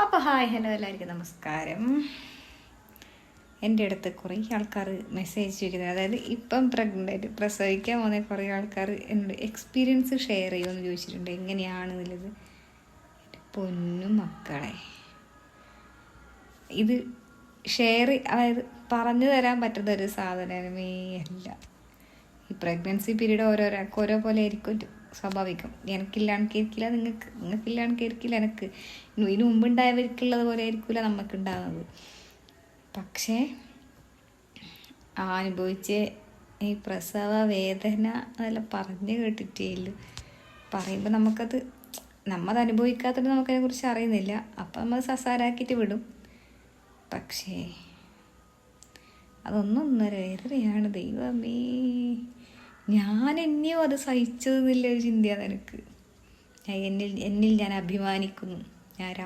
അപ്പോൾ hi hello എല്ലാവർക്കും നമസ്കാരം. എന്റെ അടുത്ത് കുറേ ആൾക്കാർ മെസ്സേജ് ചോദിക്കുന്നത് അതായത് ഇപ്പം പ്രഗ്നന്റ് പ്രസവിക്കാൻ പോകുന്ന കുറേ ആൾക്കാർ എന്നോട് എക്സ്പീരിയൻസ് ഷെയർ ചെയ്യുമെന്ന് ചോദിച്ചിട്ടുണ്ട്. എങ്ങനെയാണെന്നുള്ളത്. എന്റെ പൊന്നു മക്കളെ. ഇത് ഷെയർ അതായത് പറഞ്ഞു തരാൻ പറ്റുന്ന ഒരു സാധനമേ അല്ല. ഈ പ്രഗ്നൻസി പീരീഡ് ഓരോരാൾക്ക് ഓരോ പോലെ ആയിരിക്കും സ്വാഭാവികം. എനിക്കില്ലാണ്ട് കേൾക്കില്ല നിങ്ങൾക്ക്. നിങ്ങൾക്കില്ലാണ്ട് കേൾക്കില്ല എനിക്ക്. ഇതിന് മുമ്പുണ്ടായവർക്കുള്ളത് പോലെ ആയിരിക്കില്ല നമുക്കുണ്ടാകുന്നത് പക്ഷേ ആ അനുഭവിച്ച ഈ പ്രസവ വേദന അതെല്ലാം പറഞ്ഞു കേട്ടിട്ടേ ഇല്ല പറയുമ്പോൾ നമുക്കത് നമ്മത് അനുഭവിക്കാത്തത് നമുക്കതിനെക്കുറിച്ച് അറിയുന്നില്ല. അപ്പം നമ്മൾ സസാരാക്കിയിട്ട് വിടും. പക്ഷേ അതൊന്നും ഒന്നര വേദനയാണ് ദൈവമേ. ഞാൻ എന്നെയോ അത് സഹിച്ചതെന്നില്ല ഒരു ചിന്തയാണ് എനിക്ക് ഞാൻ എന്നിൽ എന്നിൽ ഞാൻ അഭിമാനിക്കുന്നു. ഞാൻ ഒരു